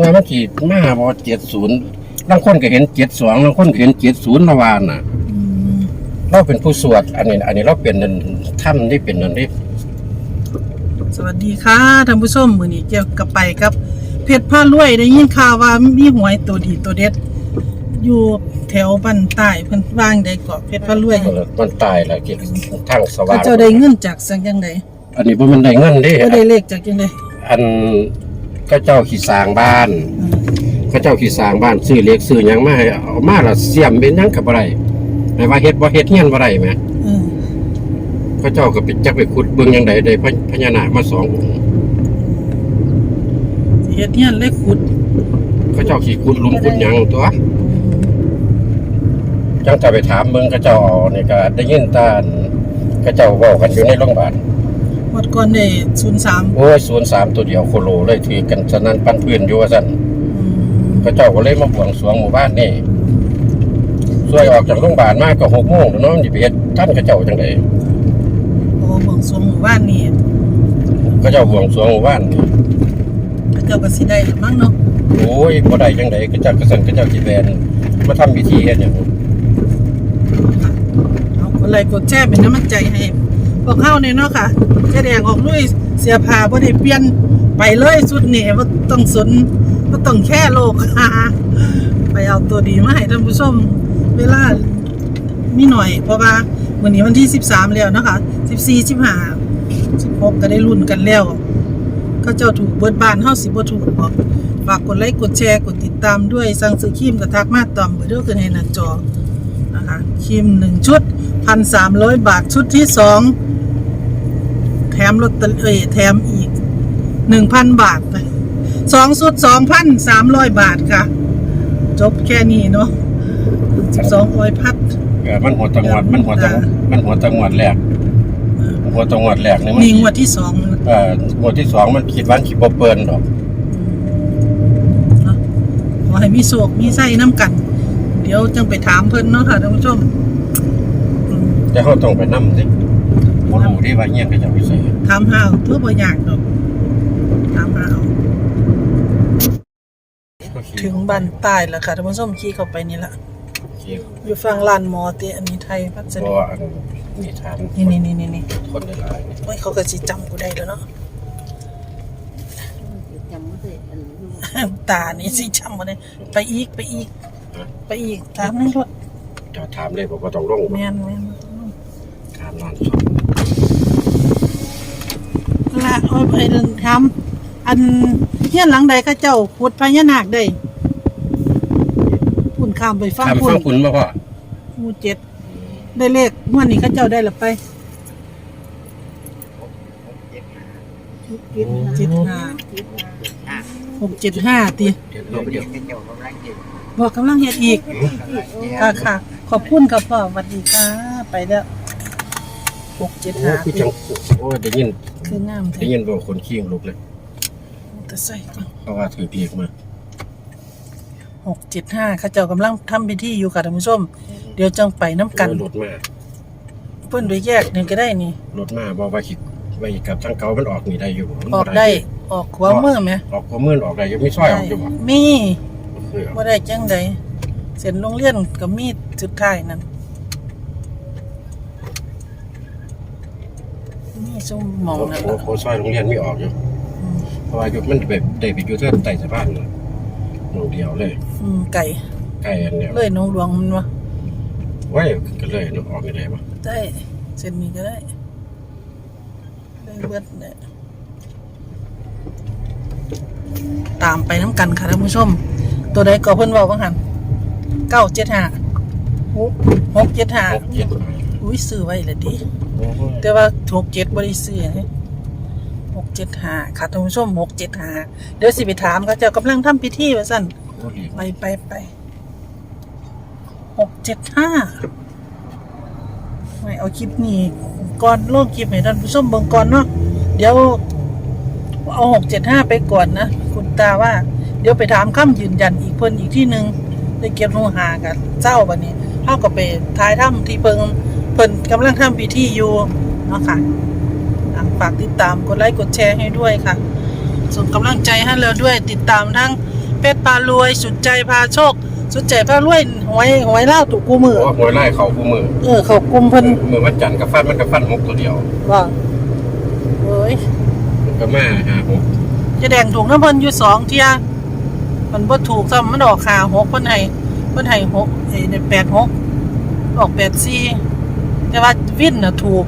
ว่ามันขีดมาบอเจ็ดศูนย์บางคนก็เห็นเจ็ดสองบางคนก็เห็นเจ็ดศูนย์ละวานน่ะอืมเราเป็นผู้สวด อันนี้ อันนี้เราเป็นนั่นท่านที่เป็นนั่นที่สวัสดีค่ะท่านผู้ชมมื้อนี้เกี่ยวกับไปกับ เพชรผ้ารวยได้ยินข่าวว่ามีหวยตัวดีตัวเด็ด อยู่แถวบ้านใต้เพิ่นวางได้เกาะเพชรผ้ารวยมันตายแล้วเกี่ยวกับทางสว่าเขางเจ้าได้เงินจากสังจังไดอันนี้บ่มันได้เงินเด้ ก็ได้เลขจากจังไดอัน ก็เจ้าขี่สร้างบ้านอืมก็เจ้าขี่สร้างบ้านซื้อเล็กซื้อหยังมาให้เอามาและเสียมเป็นหยังกับบ่ได้ให้ว่าเฮ็ดบ่เฮ็ดเฮียนบ่ได้แหมอืมก็เจ้าก็ไปจักไปขุดเบิ่งยังไดได้พญพญานาคมาสององค์สิเฮ็ดเฮียนเลขขุดก็เจ้าขี่ขุดหลุมขุดหยังตัวจังจะไปถามเบิ่งก็เจ้าเอานี่ก็ได้ยินตาอันก็เจ้าเว้ากันอยู่ในโรงพยาบาล หมดก่อนได้03โอ้ย03ตัวเดียวโคโลเลยถือกันสนั่นปันพื้นอยู่ว่าซั่นอืมก็เจ้าก็เลยมาบวงสรวงหมู่บ้านนี่สวยออกจากโรงพยาบาลมาก็6โมงแล้วเนาะมันสิไปเฮ็ดท่านก็เจ้าจังได๋โอ้เบิ่งสวงหมู่บ้านนี่ก็เจ้าบวงสรวงหมู่บ้านนี่เขาเจ้าก็สิได้ละมั้งเนาะโอ้ยบ่ได้จังไดก็เจ้าก็สั่นก็เจ้าสิแบนมาทำพิธีเฮ็ดหยังเอากดไลค์กดแชร์เป็นกำลังใจให้ พวกเฮาเนี่ยเนาะค่ะเจ๊แดงออกลุยเสียผ้าบ่ได้เปลี่ยนไปเลยสุดเนี่บ่ต้องสนบ่ต้องแค่โลกค่ะไปเอาตัวดีมาให้ท่านผู้ชมเวลามีหน่อย เพราะว่าวันนี้วันที่13แล้วนะคะ14 15 16ก็ได้รุ่นกันแล้วก็เจ้าถูกเบิดบ้านเฮาสิบ่ถูกบอกฝากกดไลค์กดแชร์กดติดตามด้วยสั่งซื้อครีมก็ทักมาตอมเบอร์เด้อขึ้นให้หน้าจอนะคะครีมหนึ่งชุด พันสามร้อยบาท ชุดที่สองแถมลอตเตอรี่เอ้ยแถมอีกหนึ่งพันบาทเลยสองชุดสองพันสามร้อยบาทค่ะ จบแค่นี้เนาะสิบสองร้อยพัดเออมันหัวตังหวัดมันหัวตังมันหัวตังหวัดแรกหัวตังหวัดแรกนี่มันนี่งวดที่สองเอ่อหมวดที่สองมันคิดวันคิดบ่เปิ้นดอกเนาะขอให้มีโศกมีไส้น้ำกัน เดี๋ยวจังไปถามเพิ่นเนาะค่ะท่านผู้ชมอืม แต่เขาต้องไปนำสิบ่รู้ที่ว่าเงี้ยก็จะไปใส่ถามหาเพื่อบ่อยากดอกถามหาเอาถึงบ้านใต้แล้วค่ะท่านผู้ชมขี่เข้าไปนี่ละเกี่ยวอยู่ฝั่งลานมอเตอันนี้ไทยพัสเพดุราะว่าอันนิทานนี่นี่นี่นี่นี่คนหลายๆนี่โอ้ยเขาก็สิจำกูได้แล้วเนาะจำไม่ได้อันนี้ตานี่สิจำบ่ได้ไปอีกไปอีก ไปอีกตามนั่นรถจะถามเลยบอกว่าต้องลงแม่นแม่น ถามนานสองละเอาไปทำอันเฮียนหลังใดก็เจ้าขุดพญานาคได้พุ่นข้ามไปฟังถามพุ่ฟันงคุณบ่พ่อหมู่เจ็ดได้เลขงวดนี้ก็เจ้าได้ละไปเจ็ดห้าหกเจ็ดห้าตีเดี๋ยวเราไปเดี๋ยวบอกกำลังเฮ็ดอีกค่ะค่ะ ขอบคุณครับพ่อสวัสดีค่ะ ไปแล้ว หกเจ็ดโอ้ห้าคือจังโอ้ได้ยินคืองามได้แท้ยินว่าคนขี้งลุกเลยแต่ใส่ก่อนเพราะว่าถือเพียกมาหกเจ็ดห้าข้าเจ้ากำลังทำพิธีอยู่ค่ะท่านผู้ชม เดี๋ยวจังไปน้ำกัน รถมาเพิ่นไปแยกหนึ่งก็ได้นี่ รถมาบอกว่าคิดว่าสิกลับทางเก่ามันออกนี่ได้อยู่มันอบ่อกได้ ออกขวามือไหมออกก็มื่นออกได้อยู่มีซอยออกอยู่บ่มีคือว่าได้จังใดเส้นโรงเรียนกับมีดสุดท้ายนั่น มีซุ้มหมองนั่นโอ้ล่ะโหซอยโรงเรียนไม่ออกอยู่อืมเพราะว่าอยู่มันแบบได้ไปอยู่เทิงใต้สะพานน่ะหนองเดียวเลย อืมไก่ใกล้อันเดียวเลยหน้องหลวงมันวะไว้ก็เลยเนาะออกไม่ได้บ่ได้เส้นนี้ก็ได้ได้เบิดเนี่ยตามไปน้ำกันค่ะท่านผู้ชม ตัวใดก็เพิ่นเว้าบ้างหันเก้าเจ็ดห้าหกเจ็ดห้าหกเจ็ด อุ้ยซื้อไว้เลยดิโอ้โหแต่ว่าหกเจ็ดบริซื้อนี่หกเจ็ดห้าค่ะท่านผู้ชมหกเจ็ดห้าเดี๋ยวสิไปถามเขาเจ้ากำลังทำพิธีว่าสั่นโอ้โหไปไปไปหกเจ็ดห้าไม่เอาคลิปนี้ก่อนโลกคลิปให้ท่านผู้ชมเบิ่งก่อนเนาะเดี๋ยวเอาหกเจ็ดห้าไปก่อนนะคุณตาว่า เดี๋ยวไปถามคำยืนยันอีกเพิ่นอีกที่หนึ่งได้เก็บหูหากันเจ้าบันนี้เท่ากับไปท้ายถ้ำที่เพิ่ง เพิ่นกำลังทำพิธีอยู่เนาะค่ะอะฝากติดตามกดไลค์กดแชร์ให้ด้วยค่ะ ส่งกำลังใจให้เราด้วยติดตามทั้งเพชรพารวยสุดใจพาโชค สุดใจพารวยหวยหวยเล่าวถูกกูมือเพราะว่าหวยไล่เขาคู่มือเออเขากุมเพิ่นมือวันจันทร์กับฟันมันกับฟันหกตัวเดียวว่าเอ้ยมันก็มาหาหกเจะแดงถูกน้ำเพิ่นอยู่สองเที่ยมันบ่ถูกซ้ำมันออกขาหกเพิ่นให้เพิ่นให้หกเอ้ยแปดหกออกแปดสี่ แต่ว่าวินน่ะถูก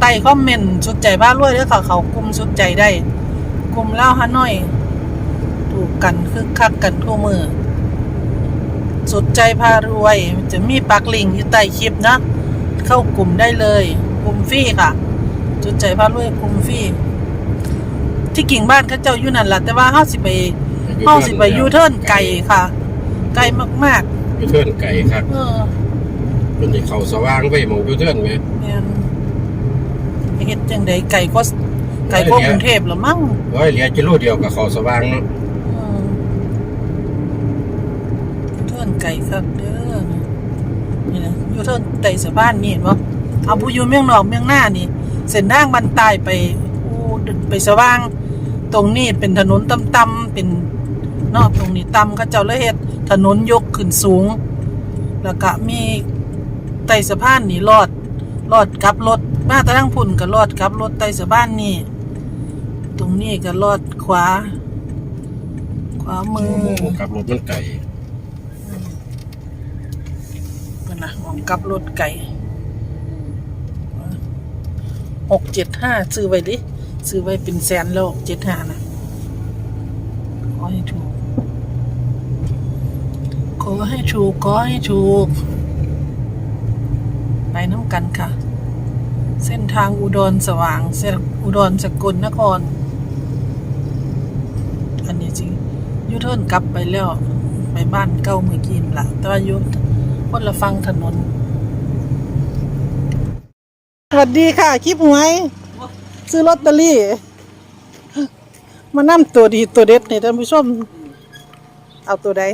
ไต่คอมเมนต์สุดใจพารวยเด้อค่ะเขากุมสุดใจได้กุมเล่าวฮานอย ถูกกันคึกคักกันทั่วมือสุดใจพารวยมันจะมีปักลิงก์อยู่ใต้คลิปนะ เข้ากลุ่มได้เลยกลุ่มฟรีค่ะสุดใจพารวยกลุ่มฟรีที่กิ่งบ้านเขาเจ้าอยู่นั่นแหละแต่ว่าเฮาสิไปเฮาสิไปยูเทิร์นไก่ค่ะ ไก่มากยูเทิร์นไก่ครับๆเออ เป็นที่เขาสว่างไปหมองยูเทิร์นไหมแม่นไปเฮ็ดจังไดไก่ก็ไก่ก็กรุงเทพเหรอมั้งร้อยเหลียกิโลเดียวกับเขาสว่างเนาะอืมยูเทิร์นไก่ครับเด้อนี่นะยูเทิร์นไต่สะพานนี่เห็นบ่เอาผู้อยู่เมืองนอกเมืองหน้านี่ เส้นทางบันใต้ไปอูไปสว่าง ตรงนี้เป็นถนนต่ำๆเป็นเนอกตรงนี้ต่ำเขาเจ้าเลยเฮ็ดถนนยกขึ้นสูง แล้วก็มี ไต่สะพานนี่ลอดลอดกลับรถมาแตะทั้งพุ่นก็ลอดกลับรถไต่สะพานนี่ ตรงนี้ก็ลอดขวา ขวามือกับรถมันไก่เพิ่นนะมองกลับรถไก่หกเจ็ดห้าซื้อไว้ดิซื้อไว้เป็นแสนแล้วเจ็ดห้านะขอให้ถูกขอให้ถูกขอให้ถูกไป น้ำกันค่ะ เส้นทางอุดรสว่างเส้นอุดรสกลนคร อันนี้จริงยูเทิร์นกลับไปแล้ว ไปบ้านเก้าเมื่อกี้นั่นละแต่ว่าอยุคนละฟังถนน สวัสดีค่ะ คลิปหวย ซื้อลอตเตอรี่ มานั่ตัวดีตัวเด็ดนี่ท่านผู้ชม เอาตัวใด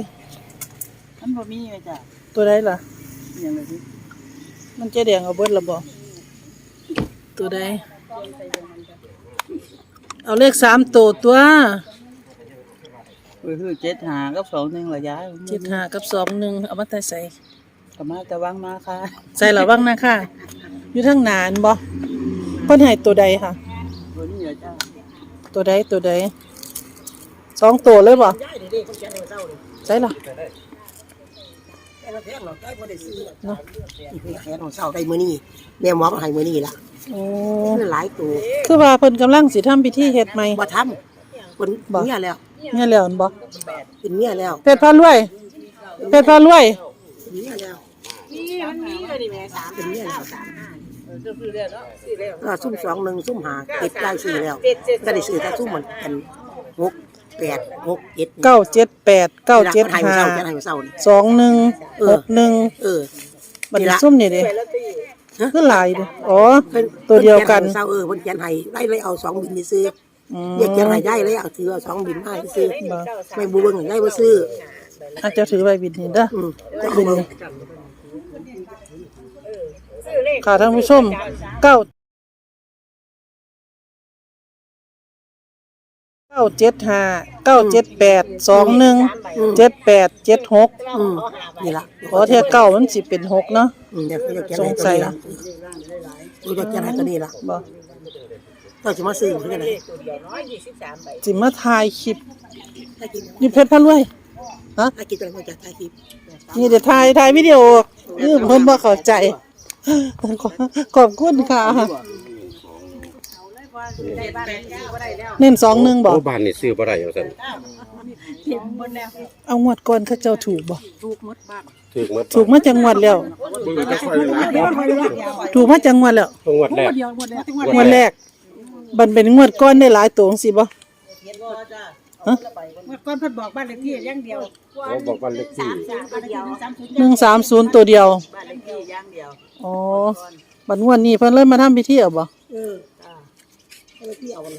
มันบ่มีเลยจ้ะตัวใดล่ะอย่างไรสิ มันเจะแดงเอาเบิดละบ่ตัวใดเอาเลขสามตัวตัวคือคือเจ็ดหากับสองหนึ่งระยะเจ็ดห้ากับสองหนึ่งเอามาแต่ใส่กมาแต่วังมาค่ะ ใส่เหรอบ้างนะค่ะอยู่ทั้งนานบ่เพิ่นให้ตัวใดค่ะ ตัวนี้เหรอจ้าตัวใดตัวใดสองตัวเลยบ่ใช่ ล่ะเนาะแค่ของเศร้าได้มื้อนี้แม่หมอก็ให้มื้อนี้ล่ะโอ้คือหลายตัวคือว่าเพิ่นกำลังสิทำพิธีเฮ็ดใหม่บ่ทำคนบ่เมียแล้วเนี่ยแล้วนั่นบ่เป็นเมียแล้วเพชรพารวยเพชรพารวยเป็นเมียแล้วเป็นเมียแล้วก็ซุ่มสองหนึ่งซุ่มหาเก็บได้สี่แล้วก็ได้ซื้อแต่ซุ่มเหมือนกันหก แปดหกเจ็ดเก้าเจ็ดแปดเก้าเจ็ดให้ห้าเศร้าจะให้เศร้านี่สองหนึ่งหกหนึ่งเออบัดนี่นี้ละซุ่มนี่เด้ฮะคือหลายเด้อ๋อพิ่นตัวเดียวกันพิ่ขีให้เศร้าเออเพิ่นเขียนให้ได้เลยเอาสองบินไปซื้ออืมเรียกเขียนให้ได้เลยเอาถือเอาสองบินมาให้ซื้อบ่ไม่บูเบิ้งให้ได้บ่ซื้ออาจจะถือใบบิดนี่เด้ออืมจะเอาเบิ่งค่ะท่านผู้ชมเก้าาเจ็ดห้าเก้าเจ็ดแปดสองหนึ่งเจ็ดแปดเจ็ดหกอืมนี่ล่ะขอเทียเก้ามันสิเป็นหกเนาะอืมเดี๋ยวเขาจะเขียนให้ตัวนี้ล่ะกูจะเขียนให้ตัวนี้ล่ะบ่ก็จะมาซื้อเขาจะไหนสิมาถ่ายคลิปถ้ากินนี่เพชรพะรวยฮะถ้ากินตัวนี้จะถ่ายคลิปนี่เดี๋ยวถ่ายถ่ายวิดีโอนี่เพิ่นบ่เข้าใจขอขอบคุณค่ะ เน้นสองหนึ่งบอกโอ้บ้านนี่ซื้อบ่ได้เอาซั่นเอางวดก่อนเขาเจ้าถูกบ่ถูกหมดถูกมาจังหวัดแล้วถูกมาจังหวัดแล้วงวดแรกงวดแรกบันเป็นงวดก้อนได้หลายตัวจังสิบ่ฮะเมื่อก่อนเพิ่นบอกบ้านเลขที่อย่างเดียวเขาบอกบ้านเลขที่หนึ่งสามศูนย์ตัวเดียวบ้านเลขที่อย่างเดียวอ๋อบันงวดนี้เพิ่นเลยมาทำพิธีเอาบ่เ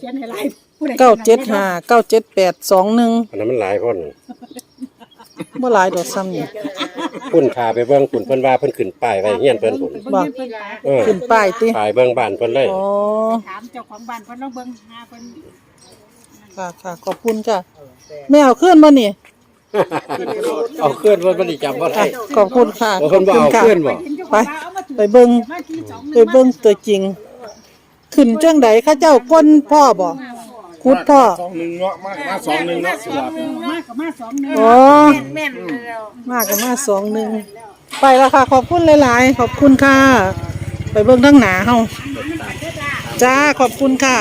ขียนให้หลายผู้ใดเก้าเจ็ดห้าเก้าเจ็ดแปดสองหนึ่งอันนั้นมันหลายคนบ่หลายดอกซ้ำนี่คุณพาไปเบิ่งคุณเพิ่นว่าเพิ่นขึ้นป้ายไว้เฮียนเพิ่นพุ่นบ่เพิ่นหลายเออขึ้นป้ายติป้ายเบิ่งบ้านเพิ่นเลยอ๋อถามเจ้าของบ้านเพิ่นลองเบิ่งหาเพิ่นค่ะค่ะขอบคุณค่ะแม่เอาขึ้นบ่นี่เอาเคลื่อนเพิ่นบ่ได้จำบ่ได้อะขอบคุณค่ะบ่เพิ่นบ่เอาค่ะเคลื่อนบ่ไปไปเบิ่งไปเบิ่งตัวจริง ขึ้นจังใดเข้าเจ้าก้นพ่อบ่คุดพ่อ สองหนึ่งเนาะมากมาสองหนึ่งเนาะสิบาทมากกับมาสองหนึ่งอ๋อมากกับมาสองหนึ่ง ไปแล้วค่ะ ขอบคุณหลาย ๆ ขอบคุณค่ะ ไปเบิ่งทั้งหนาเฮาจ้า ขอบคุณค่ะ